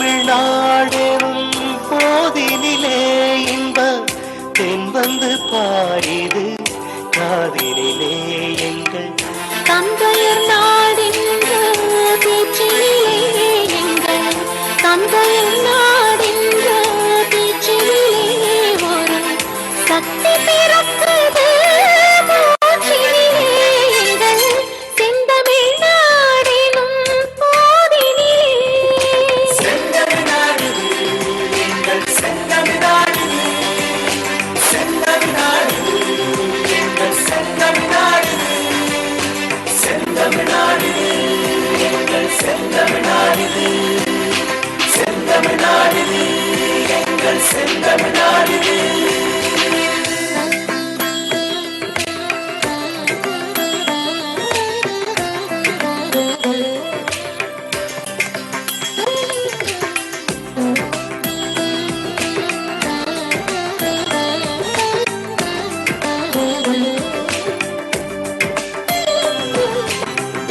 செந்தமிழ்நாடெனும் போதினிலே இன்ப தென் வந்து பாரிது காதினிலே.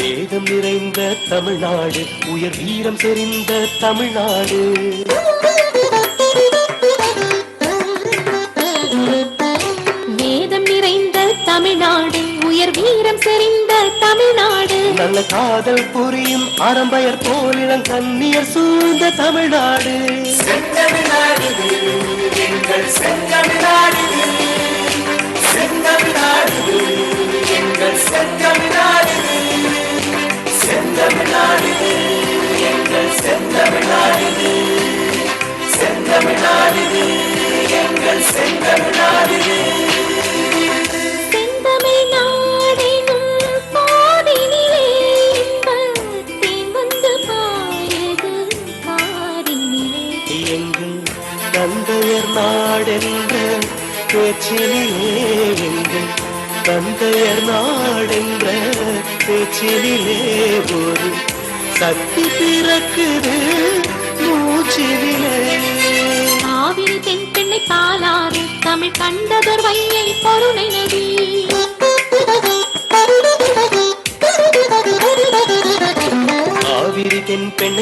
வேதம் நிறைந்த தமிழ்நாடு உயர் வீரம் தெரிந்த தமிழ்நாடு. செறிந்த தமிழ்நாடு. நல்ல காதல் புரியும் அறம்பயர் போலிடம் கண்ணியர் சூழ்ந்த தமிழ்நாடு. செந்தமிழ் தந்தையர் நாடென்ற பேச்சினிலே எங்கள் தந்தையர் நாடென்ற பேச்சினிலே ஒரு சக்தி பிறக்குது மூச்சினிலே. காவிரி பிள்ளை பாலாறு தமிழ் கண்டதொரு வையை பொருணை நதி